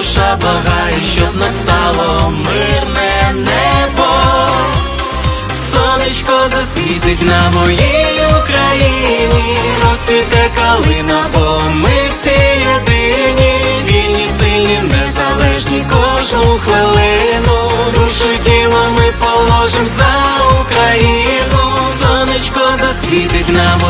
душа благає, щоб настало мирне небо. Сонечко засвітить на моїй Україні, розцвіте калина, бо ми всі єдині, вільні, сильні, незалежні кожну хвилину. Душу й тіло ми положим за Україну. Сонечко засвітить на моїй